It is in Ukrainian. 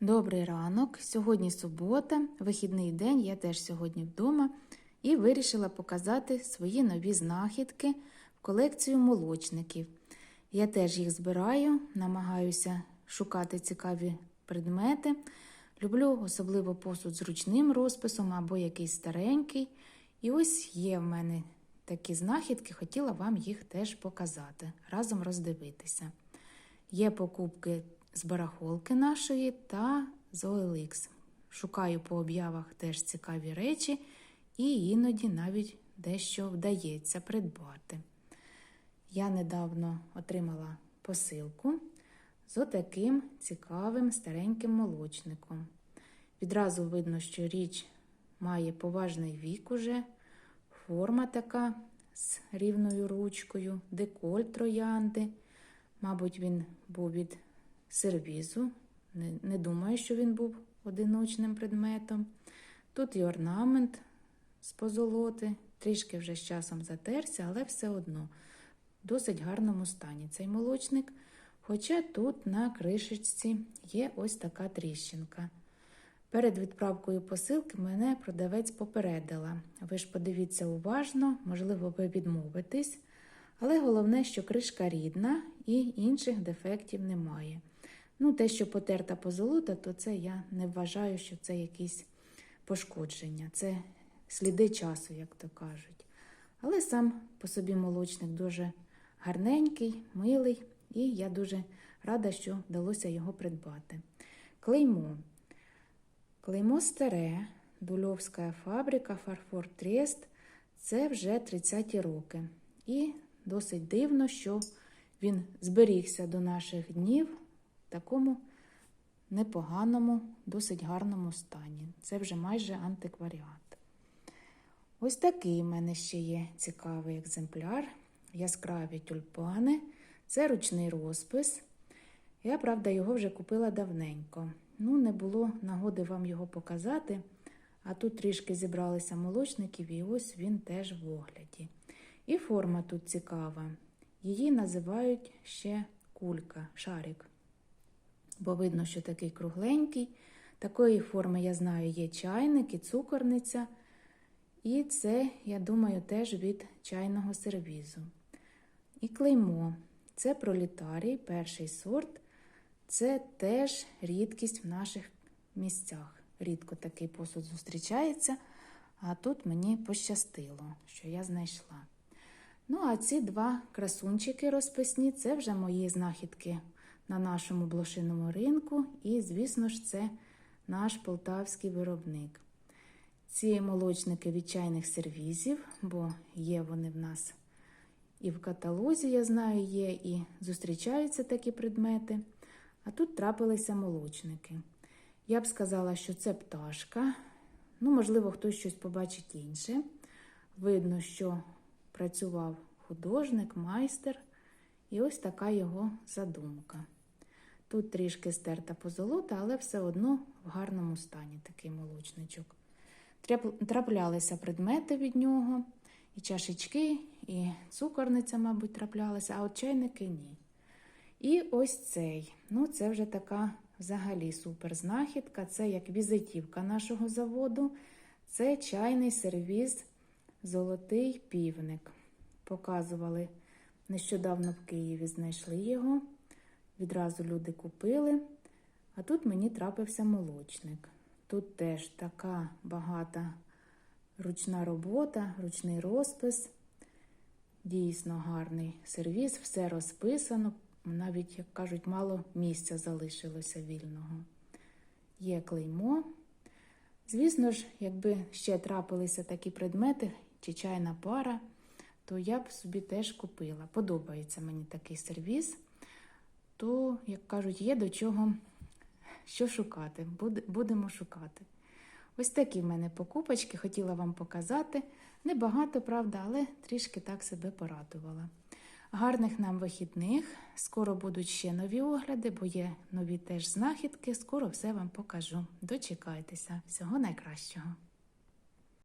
Добрий ранок. Сьогодні субота, вихідний день, я теж сьогодні вдома і вирішила показати свої нові знахідки в колекцію молочників. Я теж їх збираю, намагаюся шукати цікаві предмети. Люблю особливо посуд з ручним розписом або якийсь старенький. І ось є в мене такі знахідки, хотіла вам їх теж показати, разом роздивитися. Є покупки з барахолки нашої та з OLX. Шукаю по об'явах теж цікаві речі, і іноді навіть дещо вдається придбати. Я недавно отримала посилку з отаким цікавим стареньким молочником. Відразу видно, що річ має поважний вік уже, форма така з рівною ручкою, деколь троянди. Мабуть, він був від сервізу. Не, не думаю, що він був одиночним предметом. Тут і орнамент з позолоти, трішки вже з часом затерся, але все одно в досить гарному стані цей молочник. Хоча тут на кришечці є ось така тріщинка. Перед відправкою посилки мене продавець попередила. Ви ж подивіться уважно, можливо, ви відмовитесь. Але головне, що кришка рідна і інших дефектів немає. Ну, те, що потерта позолота, то це я не вважаю, що це якісь пошкодження, це сліди часу, як то кажуть. Але сам по собі молочник дуже гарненький, милий, і я дуже рада, що вдалося його придбати. Клеймо. Клеймо старе, Дульовська фабрика, Фарфор Трест. Це вже 30-ті роки. І досить дивно, що він зберігся до наших днів такому непоганому, досить гарному стані. Це вже майже антикваріат. Ось такий в мене ще є цікавий екземпляр. Яскраві тюльпани. Це ручний розпис. Я, правда, його вже купила давненько. Ну, не було нагоди вам його показати. А тут трішки зібралися молочників, і ось він теж в огляді. І форма тут цікава. Її називають ще кулька, шарик. Бо видно, що такий кругленький. Такої форми, я знаю, є чайник і цукорниця. І це, я думаю, теж від чайного сервізу. І клеймо. Це пролітарій, перший сорт. Це теж рідкість в наших місцях. Рідко такий посуд зустрічається, а тут мені пощастило, що я знайшла. Ну, а ці два красунчики розписні це вже мої знахідки на нашому блошиному ринку. І, звісно ж, це наш полтавський виробник. Ці молочники від чайних сервізів, бо є вони в нас і в каталозі, я знаю, є, і зустрічаються такі предмети. А тут трапилися молочники. Я б сказала, що це пташка. Ну, можливо, хтось щось побачить інше. Видно, що працював художник, майстер, і ось така його задумка. Тут трішки стерта позолота, але все одно в гарному стані такий молочничок. Траплялися предмети від нього, і чашечки, і цукорниця, мабуть, траплялися, а от чайники ні. І ось цей. Ну, це вже така взагалі супер знахідка. Це як візитівка нашого заводу. Це чайний сервіз Золотий півник. Показували нещодавно в Києві, знайшли його. Відразу люди купили. А тут мені трапився молочник. Тут теж така багата ручна робота, ручний розпис. Дійсно гарний сервіз, все розписано. Навіть, як кажуть, мало місця залишилося вільного. Є клеймо. Звісно ж, якби ще трапилися такі предмети чи чайна пара, то я б собі теж купила. Подобається мені такий сервіз. То, як кажуть, є до чого що шукати. Будемо шукати. Ось такі в мене покупочки, хотіла вам показати. Небагато, правда, але трішки так себе порадувала. Гарних нам вихідних. Скоро будуть ще нові огляди, бо є нові теж знахідки. Скоро все вам покажу. Дочекайтеся. Всього найкращого!